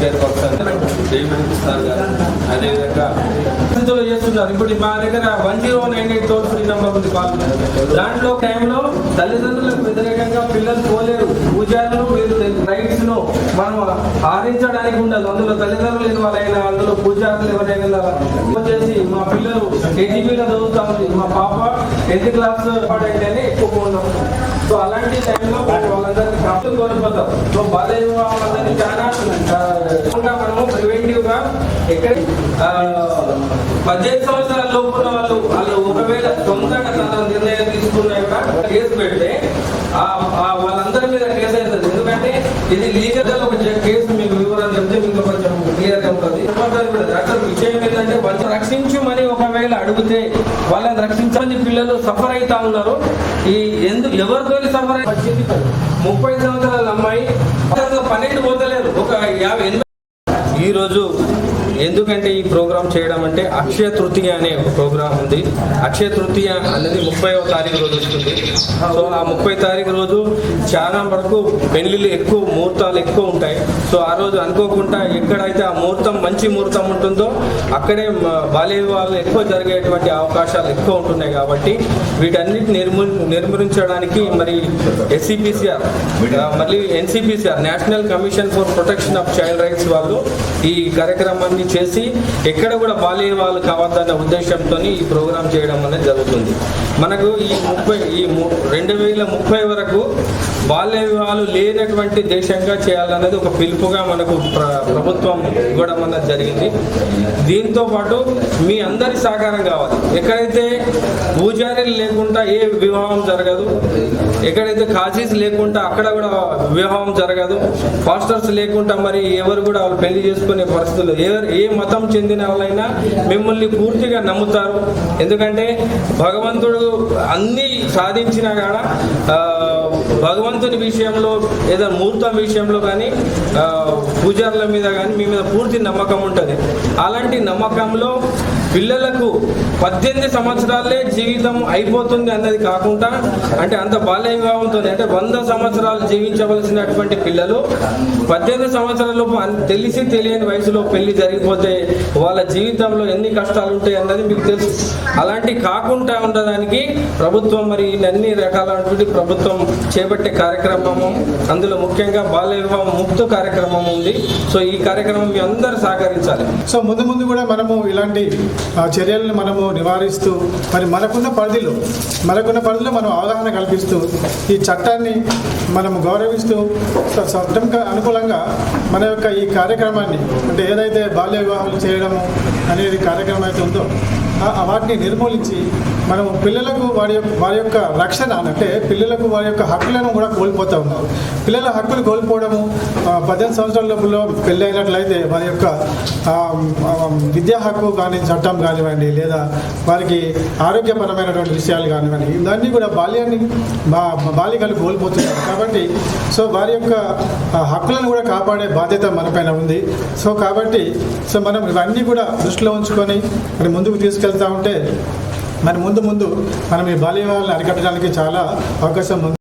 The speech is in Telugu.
చైర్పర్సన్ డేవిడ్ సార్ గారు అదేవిధంగా పరిస్థితులు చేస్తున్నారు ఇప్పుడు మా దగ్గర one zero nine eight toll free number ఉంది కాల్ దాంట్లో టైంలో తల్లిదండ్రులకు వ్యతిరేకంగా పిల్లలు పోలేరు. పూజారులు మీరు రైట్స్ను మనం ఆరించడానికి ఉండదు. అందులో తల్లిదండ్రులు ఎవరైనా అందులో పూజారులు ఎవరైనా వచ్చేసి మా పిల్లలు కేజీబీలో చదువుతాము మా పాప టెన్త్ క్లాస్ పాడైతే అని ఎక్కువ ఉన్నాం సో అలాంటి టైంలో వాళ్ళందరూ కాపులు కోల్పోతాం సో బాల్య చాలా మనము ప్రివెంటివ్గా ఎక్కడ పద్దెనిమిది సంవత్సరాల లోపు ఉన్న వాళ్ళు వాళ్ళు ఒకవేళ సొంతంగా తన నిర్ణయం తీసుకున్నా కేసు పెడితే ఆ వాళ్ళందరి మీద కేసు అవుతుంది ఎందుకంటే ఇది లీగల్ ఒక కేసు మీకు వివరాలు చెప్తే మీకు కొంచెం క్లియర్గా ఉంటుంది అసలు విషయం ఏంటంటే వాళ్ళు రక్షించమని ఒకవేళ అడిగితే వాళ్ళని రక్ష పిల్లలు సఫర్ అవుతా ఉన్నారు. ఈ ఎందుకు ఎవరితో సఫర్ అయ్యి ముప్పై సంవత్సరాల అమ్మాయి పన్నెండు పోతలేరు. ఒక యాభై ఎనిమిది ఈ రోజు ఎందుకంటే ఈ ప్రోగ్రాం చేయడం అంటే అక్షయ తృతీయ అనే ఒక ఉంది. అక్షయ తృతీయ అనేది ముప్పైవ తారీఖు రోజు వస్తుంది. సో ఆ ముప్పై తారీఖు రోజు చాలా వరకు పెళ్ళిళ్ళు ఎక్కువ ముహూర్తాలు ఎక్కువ ఉంటాయి. సో ఆ రోజు అనుకోకుండా ఎక్కడైతే ఆ ముహూర్తం మంచి ముహూర్తం ఉంటుందో అక్కడే బాల్య వివాహాలు ఎక్కువ జరిగేటువంటి అవకాశాలు ఎక్కువ ఉంటున్నాయి కాబట్టి వీటన్నిటి నిర్మూ నిర్మూలించడానికి మరి ఎస్సిపిసిఆర్ మళ్ళీ NCPCR national commission for protection of child rights వాళ్ళు ఈ కార్యక్రమాన్ని చేసి ఎక్కడ కూడా బాల్య వివాహాలు కావద్దన్న ఉద్దేశంతో ఈ ప్రోగ్రాం చేయడం అనేది జరుగుతుంది. మనకు ఈ ముప్పై ఈ ము- రెండు వేల ముప్పై వరకు బాల్య వివాహాలు లేనటువంటి దేశంగా చేయాలనేది ఒక పిలుపుగా మనకు ప్రభుత్వం ఇవ్వడం అన్నది జరిగింది. దీంతో పాటు మీ అందరి సహకారం కావాలి. ఎక్కడైతే పూజారీలు లేకుండా ఏ వివాహం జరగదు ఎక్కడైతే కాజీస్ లేకుండా అక్కడ కూడా వివాహం జరగదు పాస్టర్స్ లేకుండా మరి ఎవరు కూడా వాళ్ళు పెళ్ళి చేసుకునే పరిస్థితులు ఏ ఏ మతం చెందిన వాళ్ళైనా మిమ్మల్ని పూర్తిగా నమ్ముతారు. ఎందుకంటే భగవంతుడు అన్నీ సాధించినా కాడ భగవంతుని విషయంలో ఏదో ముహూర్తం విషయంలో కానీ పూజారుల మీద కానీ మీ మీద పూర్తి నమ్మకం ఉంటుంది. అలాంటి నమ్మకంలో పిల్లలకు పద్దెనిమిది సంవత్సరాలే జీవితం అయిపోతుంది అన్నది కాకుండా అంటే అంత బాల్య వివాహంతో అంటే వంద సంవత్సరాలు జీవించవలసినటువంటి పిల్లలు పద్దెనిమిది సంవత్సరాలలోపు తెలిసి తెలియని వయసులో పెళ్ళి జరిగిపోతే వాళ్ళ జీవితంలో ఎన్ని కష్టాలు ఉంటాయి అన్నది మీకు తెలుసు. అలాంటి కాకుండా ఉండడానికి ప్రభుత్వం మరి అన్ని రకాలైనటువంటి ప్రభుత్వం చేపట్టే కార్యక్రమము అందులో ముఖ్యంగా బాల్య వివాహం ముక్తు కార్యక్రమం ఉంది. సో ఈ కార్యక్రమం మీ అందరూ సహకరించాలి. సో ముందు ముందు కూడా మనము ఇలాంటి ఆ, చర్యలను మనము నివారిస్తూ మరి మనకున్న పరిధిలో మనకున్న పరిధిలో మనం అవగాహన కల్పిస్తూ ఈ చట్టాన్ని మనము గౌరవిస్తూ స- అనుకూలంగా మన యొక్క ఈ కార్యక్రమాన్ని అంటే ఏదైతే బాల్య వివాహాలు చేయడము అనేది కార్యక్రమం అయితే ఉందో వాటిని నిర్మూలించి మనం పిల్లలకు వారి యొక్క వారి యొక్క రక్షణ అంటే పిల్లలకు వారి యొక్క హక్కులను కూడా కోల్పోతూ ఉన్నారు పిల్లల హక్కులు కోల్పోవడము పద్దెనిమిది సంవత్సరాల లోపల పెళ్ళి అయినట్లయితే వారి యొక్క విద్యా హక్కు కానీ చట్టం కానివ్వండి లేదా వారికి ఆరోగ్యపరమైనటువంటి విషయాలు కానివ్వండి ఇవన్నీ కూడా బాల్యాన్ని బా బాలికలు కోల్పోతున్నారు. కాబట్టి సో వారి యొక్క హక్కులను కూడా కాపాడే బాధ్యత మనపైన ఉంది. సో కాబట్టి సో మనం ఇవన్నీ కూడా దృష్టిలో ఉంచుకొని మరి ముందుకు తీసుకెళ్ళి తీసుకెళ్తా ఉంటే మరి ముందు ముందు మనం ఈ బాల్య వివాహాలను అరికట్టడానికి చాలా అవకాశం ఉంది.